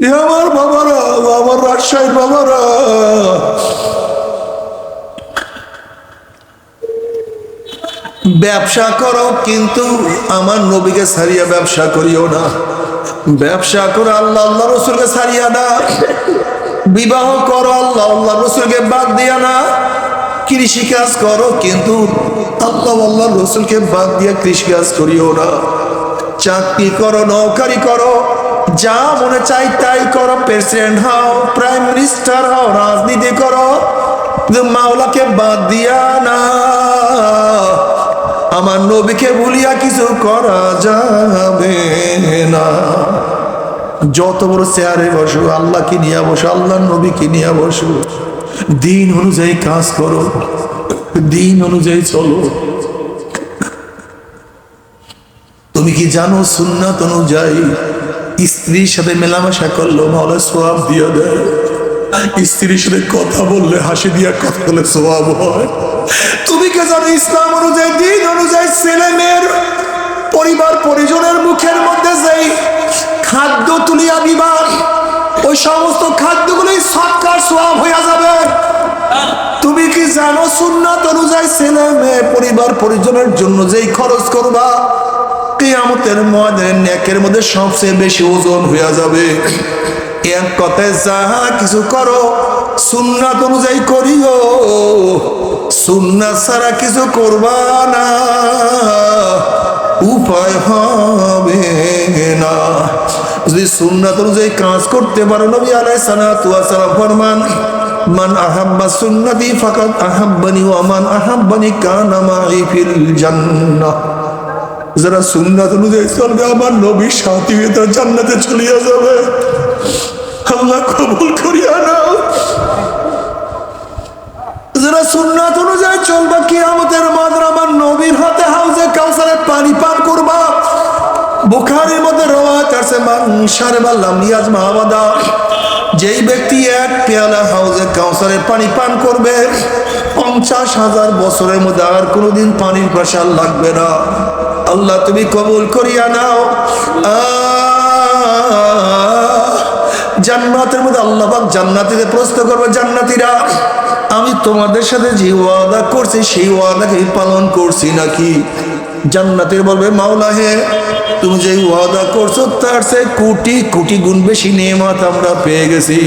আমার বাবারা আমার রাজশাহীর বাবারা। ব্যবসা করো কিন্তু আমার নবীকে সারিয়া ব্যবসা করিও না। ব্যবসা করো আল্লাহ আল্লাহ রসুলকে সারিয়া না। বিবাহ করো, আল্লাহ আল্লাহ রসুলকে বাদ দিয়া না। কৃষি কাজ করো, কিন্তু আল্লাহ আল্লাহ রসুলকে বাদ দিয়া কৃষি কাজ করিও না। চাকরি করো, নৌকারি করো। যা মনে চাই তাই করো, প্রেসিডেন্ট হও, প্রাইম মিনিস্টার হও, রাজনীতি করো। মাওলাকে বাদ দিয়া না। আমার নবীকে ভুলিয়া কিছু করা যাবে না। যত বড় চেয়ারে বসো, আল্লাহকে নিয়ে বসো আল্লাহ নবীকে নিয়ে বসো। দিন অনুযায়ী কাজ করো, দিন অনুযায়ী চলো। তুমি কি জানো, সুন্নাত অনুযায়ী স্ত্রীর সাথে মেলামেশা করল মাওলা সোয়াব দিয়ে দেয়। স্ত্রীর সাথে কথা বললে, হাসি দিয়া কথা বলে সোয়াব হয়। তুমি কি জানো, ইসলাম অনুযায়ী, দিন অনুযায়ী ছেলে মেয়ের পরিবার পরিজনের মুখের মধ্যে যেই খাদ্য তুলিয়া দিবা, ওই সমস্ত খাদ্যগুলোই সৎকার সোয়াব হইয়া যাবে। তুমি কি জানো, সুন্নাত অনুযায়ী ছেলে মেয়ে পরিবার পরিজনের জন্য যেই খরচ করবা কিয়ামতের ময়দানে নেকের মধ্যে সবচেয়ে বেশি ওজন হইয়া যাবে। এক কথায় যাহা কিছু করো, সুন্নাত অনুযায়ী করিও। সুন্নাত ছাড়া কিছু করবা না। উপায় হবে না। যদি সুন্নাত অনুযায়ী কাজ করতে পারো, নবী আলাই ওয়াসালাম ফরমান, মান আহাব্বা সুন্নতি ফাকাদ আহাব্বানি ওয়া মান আহাব্বানি কানা মাই ফিল জান্নাহ। যারা সুন্নাত অনুযায়ী চলবে, আমার নবীর সাথী হয়ে তার জান্নাতে চলিয়া যাবে। আল্লাহ কবুল করিয়া নাও। যারা সুন্নাত অনুযায়ী চলবা কি আমাদের মাদ্র আমার নবীর হাতে হাউজে কাউসারে পানি পান করবা। বুখারের মধ্যে রওয়াত আছে, মাংসারে বাল্লাম নিয়াজ মাহবাদা যেই ব্যক্তি এক পেয়ালা হাউজে কাউসারে পানি পান করবে, পঞ্চাশ হাজার বছরের মধ্যে আর কোনোদিন পানির প্রেশার লাগবে না। আল্লাহ তুমি কবুল করিয়া নাও। জান্নাতের মধ্যে আল্লাহ পাক জান্নাতিতে প্রশ্ন করবে, জান্নাতিরা, আমি তোমাদের সাথে যে ওয়াদা করছি, সেই ওয়াদাকে পালন করছি নাকি? জান্নাতের বলবে, মাওলা হে, তুমি যে ওয়াদা করছ, তার সে কোটি কোটি গুণ বেশি নেমাত আমরা পেয়ে গেছি।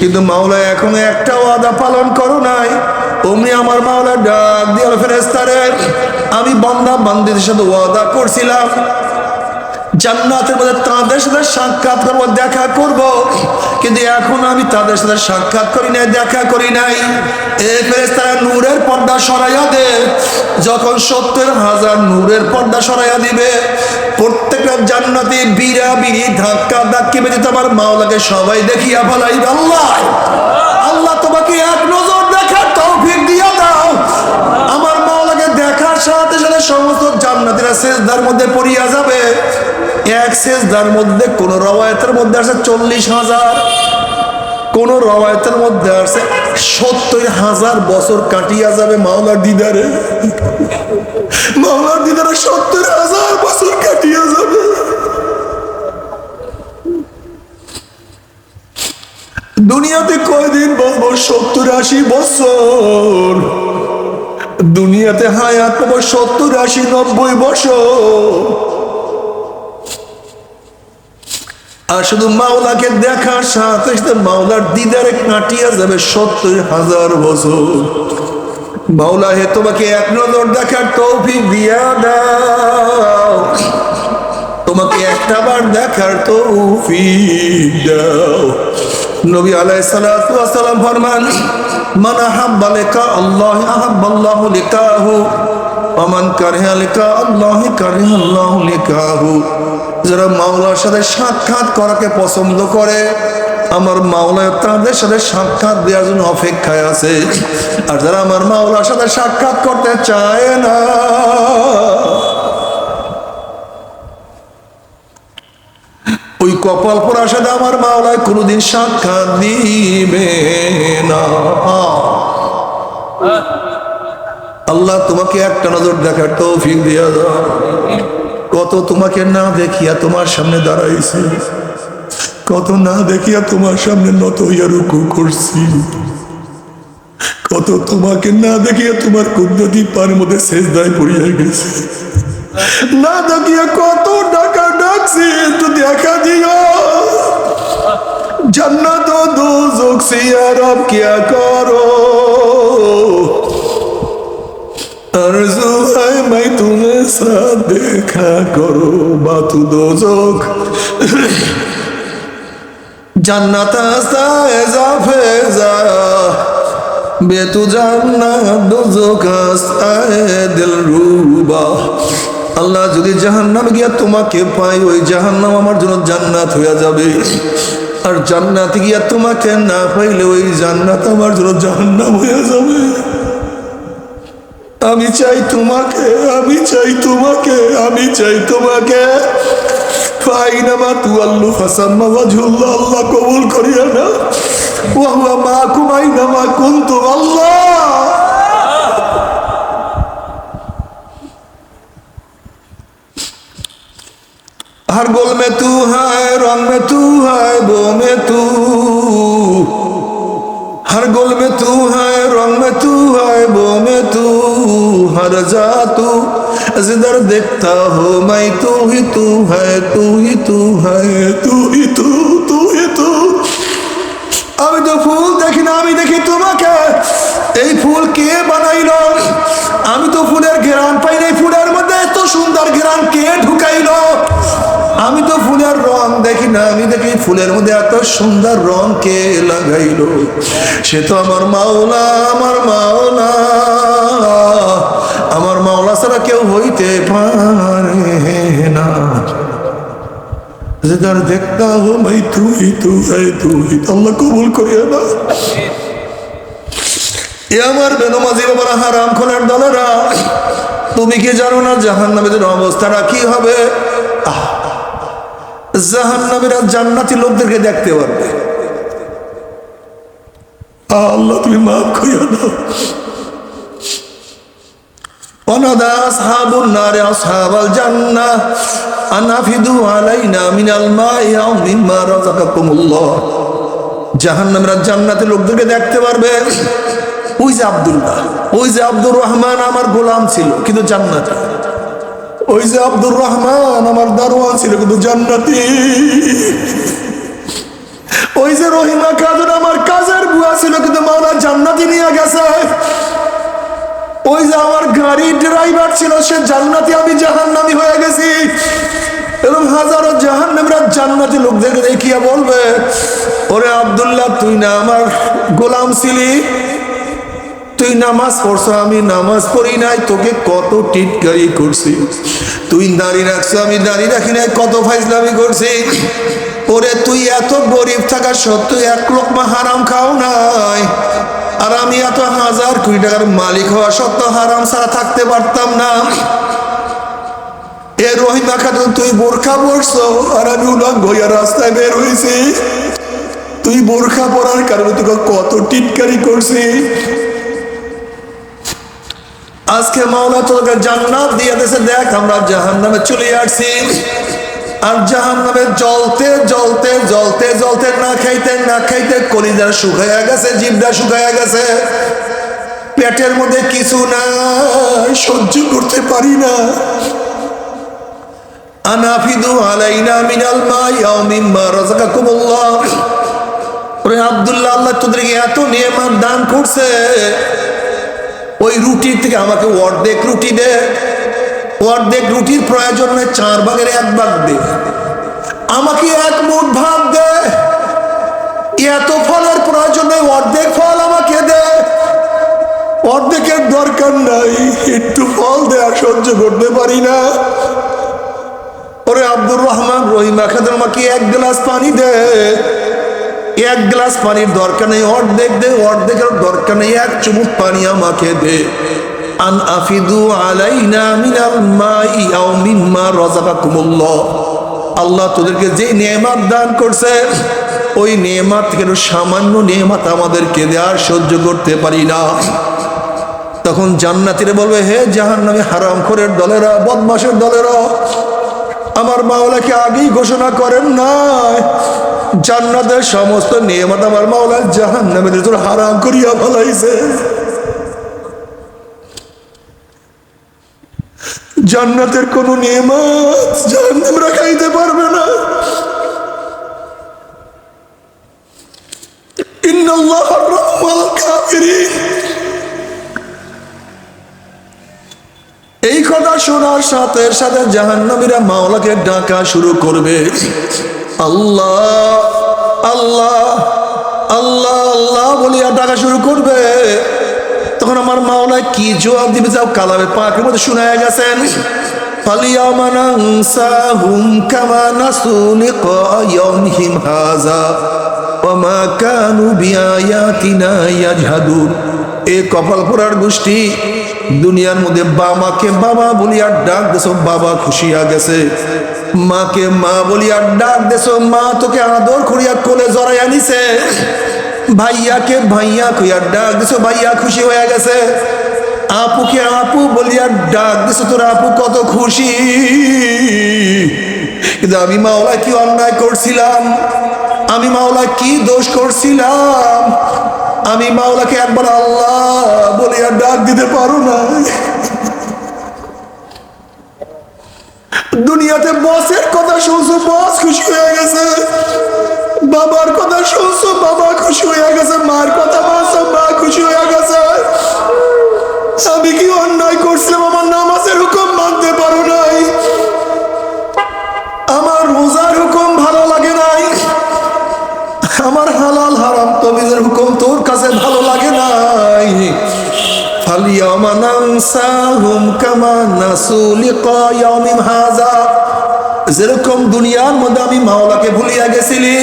কিন্তু মাওলা, এখনও একটা ওয়াদা পালন করো নাই। অমনি আমার মাওলা ডাক দিয়ে ফেরেস্তারে আমি বান্দা বান্দিদের সাথে ওয়াদা করছিলাম। জান্নাতের মধ্যে তাদের সাথে সাক্ষাৎ করব, দেখা করব। কিন্তু এখন আমি তাদের সাথে সাক্ষাৎ করি নাই, দেখা করি নাই। এ নূরের পর্দা সরাইয়া দে। যখন সত্তর হাজার নূরের পর্দা সরাইয়া দিবে, প্রত্যেকটা জান্নাতি বিড়া বিড়ি ধাক্কা ধাক্কি বেঁধে তোমার মাওলাকে সবাই দেখিয়া ফলাই আল্লাহ! আল্লাহ তোমাকে এক সমস্ত জান্নাতিরা সেজদার মধ্যে পড়িয়া যাবে। এক সেজদার মধ্যে কোন রবায়তের মধ্যে আছে চল্লিশ হাজার, কোন রবায়তের মধ্যে আছে সত্তর হাজার বছর কাটিয়া যাবে মাওলার দিদারে। মাওলার দিদারে সত্তর হাজার বছর কাটিয়া যাবে। দুনিয়াতে কয়দিন বসবো সত্তর আশি বছর? দুনিয়াতে হায়াত পাবো সত্তর, আশি, নব্বই বছর। আর শুধু মাওলাকে দেখার সাথে সাথে মাওলার দিদারে কাটিয়া যাবে সত্তর হাজার বছর। মাওলা, হে তোমাকে এক নজর দেখার তৌফিক দিয়া দাও। তোমাকে একটা বার দেখার তৌফিক দাও। নবী ওয়াস সালাম ফরমান মান আহাব্বা লিকা আল্লাহ আহাব্বাল্লাহু লিকাহু। ওয়া মান কারিহা লিকা আল্লাহ, কারিহা আল্লাহু লিকাহু। যারা মাওলার সাথে সাক্ষাৎ করাকে পছন্দ করে, আমার মাওলা তাদের সাথে সাক্ষাৎ দেওয়ার জন্য অপেক্ষায় আছে। আর যারা আমার মাওলার সাথে সাক্ষাৎ করতে চায় না ওই কপাল পরার সাথে আমার মাওলায় কোনোদিন সাক্ষাৎ দিবে না। আল্লাহ তোমাকে একটা নজর দেখার তৌফিক দিয়া দাও। কত তোমাকে না দেখিয়া তোমার সামনে দাঁড়াইছে। কত না দেখিয়া তোমার সামনে নত হইয়া রুকু করছি। কত তোমাকে না দেখিয়া তোমার কুদ্দতি পার মধ্যে শেষ দায় পড়িয়া গেছে। না দেখিয়া কত টাকা রাখছি একটু দেখা দিও। জান্নাত ও দুজক সিয়ারব কিয়া করো। আরজু হায় মাই তুমি সাথ দেখা করো, বাতু দুজক। জান্নাত আসা এজাফে যা বেতু জান্নাত দুজক আসায় দিল রুবা। আল্লাহ যদি জাহান্নাম গিয়া তোমাকে পাই ওই জাহান্নাম আমার জন্য জান্নাত হইয়া যাবে। আর জান্নাত গিয়া তোমাকে না পাইলে ওই জান্নাত আমার জন্য জাহান্নাম হইয়া যাবে। আমি চাই তোমাকে, আমি চাই তোমাকে, আমি চাই তোমাকে। ফাইনামা তু আল্লু ফাসাম্মা আল্লাহ কবুল করিয়া না ওয়া মা কুমাইনামা কুনতুম আল্লাহ। हर गोल में तू है रंग में तू है बो में तू हर गोल में तू है रंग में तू है बो में तू हर जा तू जिधर देखता हो मैं तू ही तू है तू ही तू है तू ही तू तू ही तू আমি তো ফুল দেখি না আমি দেখি তোমাকে এই ফুল কে বানাইলো আমি তো ফুলের ঘেরান পাই না এই ফুলের মধ্যে এত সুন্দর ঘেরান কে ঢুকাইলো আমি তো ফুলের রং দেখি না, আমি দেখি ফুলের মধ্যে এত সুন্দর রং কে লাগাইল। সে তো আমার মাওলা আমার মাওলা। আমার মাওলা ছাড়া কেউ হইতে পারে না। তুই তুই তুই কবুল করিয়া এ আমার খোলার তুমি কি জানো না জাহান নামেদের অবস্থাটা কি হবে? আহ জাহান্নামীরা জান্নাতি লোকদেরকে দেখতে পারবে। আল্লাহ, তুমি মাফ করিয়া দাও জান্নাহ, আনাফিদু লোকদেরকে দেখতে ওই যে আব্দুল্লাহ, ওই যে আব্দুর রহমান আমার গোলাম ছিল, কিন্তু জান্নাত ওই যে আব্দুর রহমান আমার দারোয়ান ছিল কিন্তু জান্নাতি। ওই যে রহিমা কাজুর আমার কাজের বুয়া ছিল কিন্তু মাওলা জান্নাতি নিয়ে গেছে। ওই যে আমার গাড়ির ড্রাইভার ছিল, সে জান্নাতি, আমি জাহান্নামি হয়ে গেছি। এবং হাজারো জাহান্নামরা জান্নাতি লোকদেরকে দেখিয়া বলবে, ওরে আব্দুল্লাহ, তুই না আমার গোলাম ছিলি? তুই নামাজ পড়ছো, আমি নামাজ পড়ি নাই, তোকে কত টিটকারি করছি। তুই দাঁড়িয়ে রাখছো, আমি দাড়ি রাখি নাই, কত ফাইজলামি করছি। ওরে, তুই এত গরিব থাকা সত্ত্বেও এক লোকমা হারাম খাও নাই। আর আমি এত হাজার কোটি টাকার মালিক হওয়া সত্ত্বেও হারাম ছাড়া থাকতে পারতাম না। এ রহিমা খাতুন তুই বোরখা পড়ছো আর আমি উলঙ্গ হইয়া রাস্তায় বের হয়েছি তুই বোরখা পরার কারণে তোকে কত টিটকারি করছি। আজকে মাওলা তোকে জান্নাত দিয়ে দেশে দেখ আমরা জাহান নামে চলে আসছি। আর জাহান নামে জলতে জলতে জলতে জলতে না খাইতে না খাইতে কলিজা শুকাইয়া গেছে, জিভটা শুকাইয়া গেছে। পেটের মধ্যে কিছু না সহ্য করতে পারি না। আনাফিদু আলাইনা মিনাল মাই আও মিম্মা রাযাকাকুমুল্লাহ। ওরে আব্দুল্লাহ, আল্লাহ তোদেরকে এত নিয়ামত দান করছে। ওই রুটির থেকে আমাকে অর্ধেক রুটি দে। অর্ধেক রুটির প্রয়োজন নয় চার ভাগের এক ভাগ দে। আমাকে এক মুঠ ভাত দে। এত ফলের প্রয়োজন নয় অর্ধেক ফল আমাকে দে। অর্ধেকের দরকার নাই, একটু ফল দেয়া সহ্য করতে পারি না। ওরে আব্দুর রহমান রহিমা খাদের আমাকে এক গ্লাস পানি দে। এক গ্লাস পানির দরকার নেই, অর্ধেক দে অর্ধেকের দরকার নেই, এক চুমুক পানি আমাকে দে। আন আফিদু আল্লাহ তোদেরকে যে নেয়ামত দান করছে, ওই থেকে একটু সামান্য নেয়ামত আমাদেরকে দেওয়ার সহ্য করতে পারি না। তখন জান্নাতিরে বলবে, হে জাহান্নামে হারাম খোরের দলেরা বদমাসের দলেরা, আমার মাওলাকে আগেই ঘোষণা করেন নাই। জান্নাতের সমস্ত নিয়মত আমার মাওলা জাহান নামের তোর হারাম করিয়া ফলাইছে। জান্নাতের কোন নিয়মত জাহান্নামরা খাইতে পারবে না। এই কথা শোনার সাথে সাথে জাহান্নামীরা মাওলাকে ডাকা শুরু করবে। আল্লাহ আল্লাহ আল্লাহ আল্লাহ বলিয়া ডাকা শুরু করবে। তখন আমার মাওলা কি জবাব দিবে যাও কালাবে পাকের মধ্যে শোনা গেছেন। এ কপাল পোড়ার গোষ্ঠী, দুনিয়ার মধ্যে বাবাকে বাবা বলিয়া ডাক দেশ বাবা খুশিয়া গেছে। মাকে মা বলিয়া ডাক দেছো, মা তোকে আদর করিয়া কোলে জড়াইয়া নিছে ভাইয়াকে ভাইয়া কইয়া ডাক দিছো, ভাইয়া খুশি হয়ে গেছে। আপুকে আপু বলিয়া ডাক দিছো, তোর আপু কত খুশি? কিন্তু আমি মাওলা কি অন্যায় করছিলাম? আমি মাওলা কি দোষ করছিলাম? আমি মাওলাকে একবার আল্লাহ বলিয়া ডাক দিতে পারো না দুনিয়াতে বসের কথা শুনছো, বস খুশি হয়ে গেছে। বাবার কথা শুনছো, বাবা খুশি হয়ে গেছে, মার কথা যেরকম দুনিয়ার মধ্যে আমি মাওলাকে ভুলিয়া গেছিলি,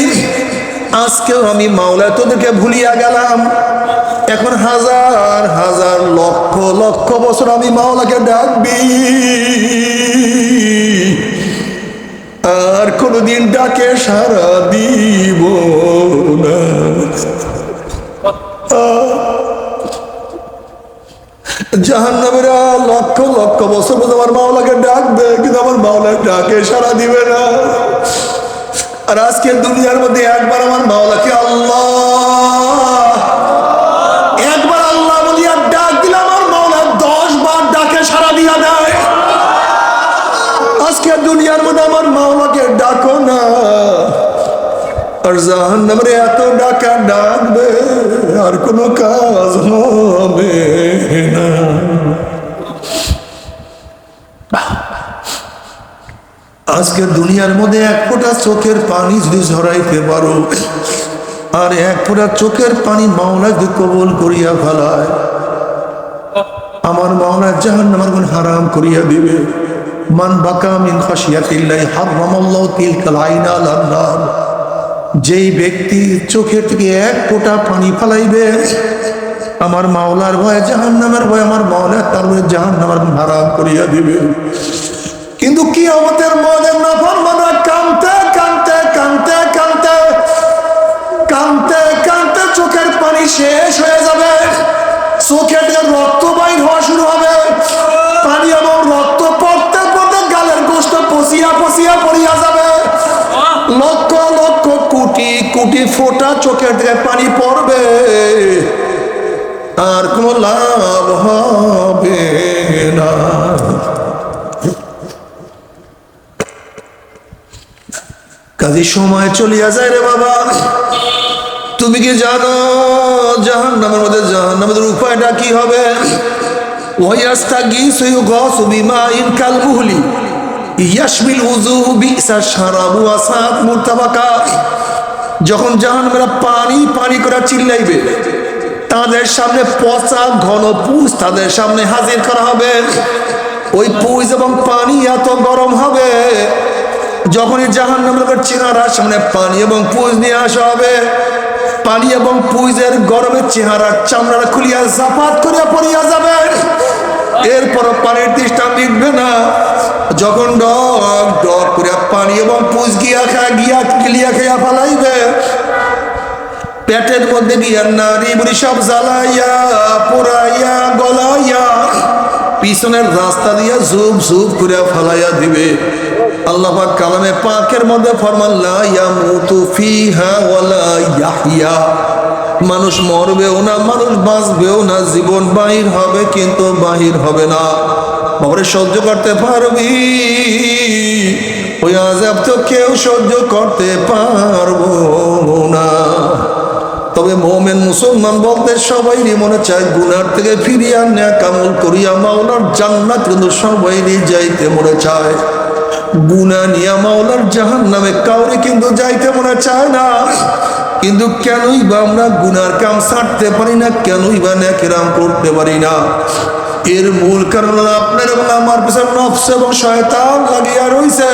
আজকেও আমি মাওলা তোদেরকে ভুলিয়া গেলাম। এখন হাজার হাজার লক্ষ লক্ষ বছর আমি মাওলাকে ডাকবি। আর কোনদিন ডাকে সারা দিব না। জাহান্নামেরা লক্ষ লক্ষ বছর পর্যন্ত আমার মাওলাকে ডাকবে, কিন্তু আমার মাওলা ডাকে সারা দিবে না। আর আজকে দুনিয়ার মধ্যে একবার আমার মাওলাকে আল্লাহ একবার আল্লাহ বলিয়া ডাক দিলে আমার মাওলা দশ বার ডাকে সারা দিয়া দেয়। আজকে দুনিয়ার মধ্যে আমার মাওলাকে ডাকো না। আর জাহান নামরে এত ডাকা ডাকবে, আর কোনো কাজ হবে না আজকে দুনিয়ার মধ্যে এক ফোঁটা চোখের পানি যদি ঝরাইতে পারো, আর এক ফোঁটা চোখের পানি মাওলা যদি কবল করিয়া ফেলায়। আমার মাওলা জাহান নামার গুণ হারাম করিয়া দিবে। মান বাকা মিন যেই ব্যক্তি চোখের থেকে এক ফোঁটা পানি ফালাইবে, আমার মাওলার ভয় জাহান নামের ভয় আমার মাওলা তার জাহান নামের হারাম করিয়া দিবে। কিন্তু কি আমাদের মনের নাফরমানরা শেষ হয়ে যাবে। চোখের রক্ত বাইর হওয়া শুরু হবে। পানি এবং রক্ত পড়তে পড়তে গালের গোষ্ঠ পচিয়া পচিয়া পড়িয়া যাবে। লক্ষ লক্ষ কোটি কোটি ফোটা চোখের দিকে পানি পড়বে। আর কোনো লাভ হবে না। কাজী সময় চলিয়া যায় রে বাবা। তুমি কি জানো? জাহান নামের মধ্যে জাহান উপায়টা কি হবে? কালবুহলি, ইয়াশমিল উজুহু বিসা শারাবু আসাদ মুরতাবাকা। যখন জাহান্নামেরা পানি পানি করে চিল্লাইবে, তাদের সামনে পচা ঘন পুষ তাদের সামনে হাজির করা হবে। ওই পুষ এবং পানি এত গরম হবে, যখনই জাহান নামের চেহারার সামনে পানি এবং পুজ নিয়ে আসা হবে পানি এবং পুজের গরমের চেহারার চামড়া খুলিয়া জাপাত করিয়া পড়িয়া যাবে। এরপর পানির তৃষ্ণা মিটবে না। যখন ডক ডক করিয়া পানি এবং পুজ গিয়া খা গিয়া গিলিয়া খাইয়া ফালাইবে। পেটের মধ্যে গিয়া নারী বুড়ি সব জ্বালাইয়া পোড়াইয়া গলাইয়া, পিছনের রাস্তা দিয়া ঝুপ ঝুপ করিয়া ফালাইয়া দিবে। আল্লাহ কালামে পাকের মধ্যে ফরমান মানুষ মরবেও না, মানুষ বাঁচবেও না, জীবন বাহির হবে কিন্তু বাহির হবে না। বাবারে, সহ্য করতে পারবি? ওই আজাব তো কেউ সহ্য করতে পারব না। তবে মোমেন মুসলমান বলতে সবাইরই মনে চায়, গুনার থেকে ফিরিয়া নেয়া কামল করিয়া মাওলার জান্নাত কিন্তু সবাইরই যাইতে মনে চায়। গুনা নিয়া মাওলার জাহান নামে কাউরে কিন্তু যাইতে মনে চায় না। কিন্তু কেনই বা আমরা গুনার কাম ছাড়তে পারি না, কেনই বা ন্যাকেরাম করতে পারি না। এর মূল কারণ আপনার এবং আমার পিছনে নফস এবং শয়তান লাগিয়া রইছে।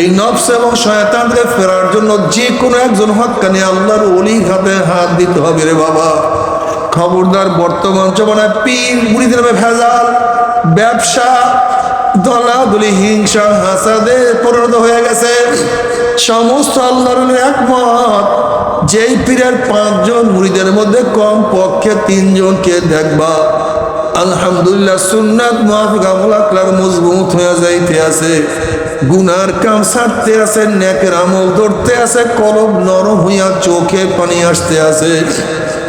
এই নফস এবং শয়তান ফেরার জন্য যে কোনো একজন হকানি আল্লাহর অলির হাতে হাত দিতে হবে রে বাবা। খবরদার বর্তমান জমানায় পীর বুড়িদের নামে ভেজাল, ব্যবসা দলাদলি, হিংসা, হাসাদে পরিণত হয়ে গেছে। সমস্ত আল্লাহর একমত, যেই পীরের পাঁচজন মুড়িদের মধ্যে কম পক্ষে তিনজনকে দেখবা। আলহামদুলিল্লাহ, সুন্নাত মাহফিক আমল আকলার মজবুত হয়ে যাইতে আছে। গুনার কাম ছাড়তে আছে, নেকের আমল ধরতে আছে, কলব নরম হইয়া চোখে পানি আসতে আছে।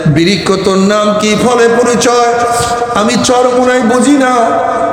বৃক্ষ তোর নাম কি? ফলে পরিচয়। আমি চরমোনাই বুঝি না।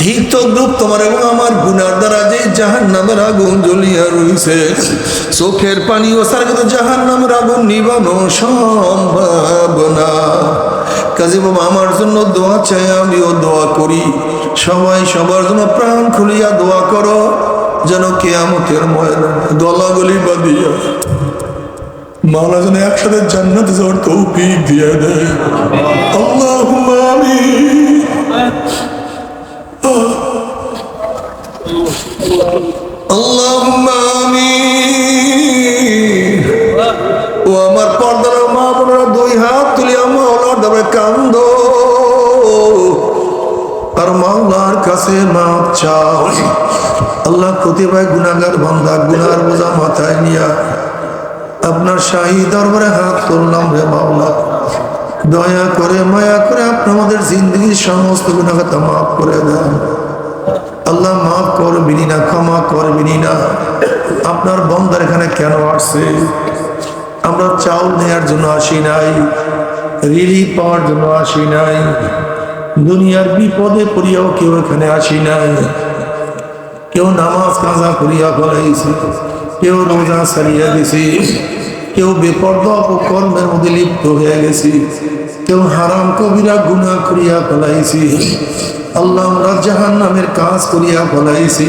ঠিক তো গ্রুপ তোমার এবং আমার গুনার দ্বারা যে জাহান নামের আগুন জ্বলিয়া রইছে। চোখের পানি সারা কিন্তু জাহান নামের আগুন নিবানো সম্ভব না। কাজে বাবা, আমার জন্য দোয়া চাই, আমিও দোয়া করি। সবাই সবার জন্য প্রাণ খুলিয়া দোয়া করো, যেন কে কেয়ামতের ময়দানে দলাগলি বাদিয়া মাওলা যেন একসাথে জান্নাতে যাওয়ার তৌফিক দিয়ে দেয়। আল্লাহুম্মা আমিন। اللهم آمين ও আমার পর্দার মা বোনেরা দুই হাত তুলিয়া মাওলার দাবে কান্দ আর মাওলার কাছে মাপ চাও আল্লাহ প্রতিভায় গুনাগার বান্দা গুনার বোঝা মাথায় নিয়া আপনার শাহী দরবারে হাত তুললাম রে মাওলা দয়া করে মায়া করে আপনি আমাদের জিন্দগির সমস্ত গুণাগাতা মাফ করে দেন আল্লাহ মাফ করবিনি না, ক্ষমা করবিনি না। আপনার বন্দার এখানে কেন আসছে? আমরা চাউল নেয়ার জন্য আসি নাই রিলিফ পাওয়ার জন্য আসি নাই, দুনিয়ার বিপদে পড়িয়াও কেউ এখানে আসি নাই। কেউ নামাজ কাজা করিয়া ফলাইছি কেউ রোজা সারিয়া দিছি কেউ বেপর্দা কর্মের মধ্যে লিপ্ত হয়ে গেছি। কেউ হারাম কবিরা গুণা করিয়া ফলাইছি। আল্লাহ আমরা জাহান নামের কাজ করিয়া ফলাইছি।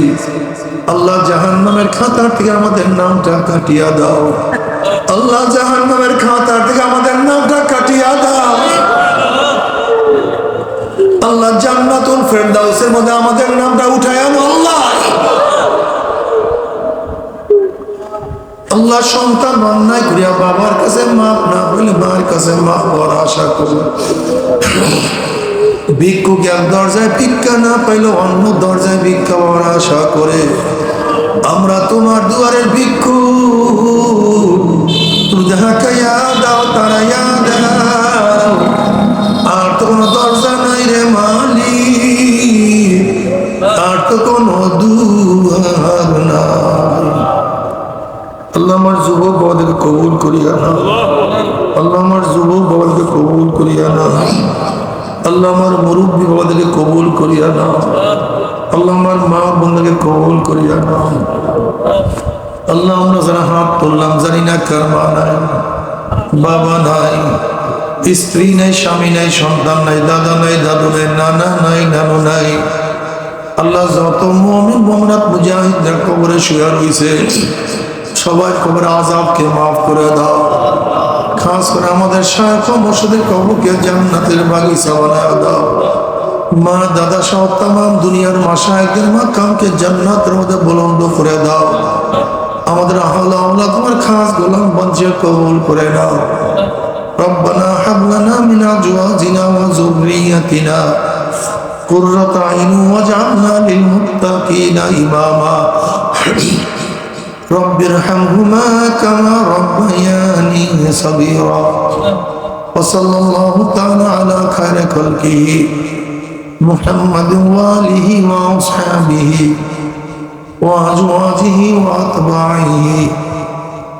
আল্লাহ জাহান নামের খাতা থেকে আমাদের নামটা কাটিয়া দাও। আল্লাহ জাহান নামের খাতা থেকে আমাদের নামটা কাটিয়া দাও। আল্লাহ জান্নাতুল ফেরদাউসের মধ্যে আমাদের নামটা উঠায় আল্লাহ সন্তান অন্যায় করিয়া বাবার কাছে মাপ না বলে মার কাছে মাপ বড় আশা করি। ভিক্ষুক এক দরজায় ভিক্ষা না পাইলে, অন্য দরজায় ভিক্ষা পাওয়ার আশা করে? আমরা তোমার দুয়ারের ভিক্ষু। তুই দেখা খাইয়া দাও, তারাইয়া দাও বাবাদেরকে কবুল করিয়া না। আল্লাহ আমার যুবক বাবাদেরকে কবুল করিয়া না। আল্লাহ আমার মুরব্বী বাবাদেরকে কবুল করিয়া না। আল্লাহ আমার মা বোনদেরকে কবুল করিয়া না। আল্লাহ আমরা যারা হাত তুললাম, জানি না কার মা নাই, বাবা নাই, স্ত্রী নাই, স্বামী নাই, সন্তান নাই, দাদা নাই, দাদু নাই, নানা নাই, নানু নাই। আল্লাহ যত মমিন মোমরাত মুজাহিদদের কবরে শুয়ে রয়েছে সবাই কবরে আজাবকে মাফ করে দাও খাস করে আমাদের শায়খ মসজিদের কবরকে জান্নাতের বাগিচা বানায় দাও মা দাদা সহ তাম দুনিয়ার মাসায়কদের মাকামকে জান্নাতের মধ্যে বুলন্দ করে দাও আমাদের আহ্লা আল্লাহ তোমার খাস গোলাম বঞ্চে কবুল করে নাও ربنا هب لنا من ازواجنا وذريتنا قرة عين واجعلنا للمتقين اماما رب ارحمهما كما ربياني صغيرا. وصلى الله تعالى على خير خلقه محمد وآله وأصحابه وأزواجه وأتباعه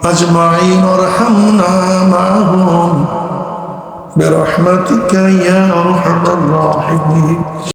أجمعين وارحمنا معهم برحمتك يا أرحم الراحمين.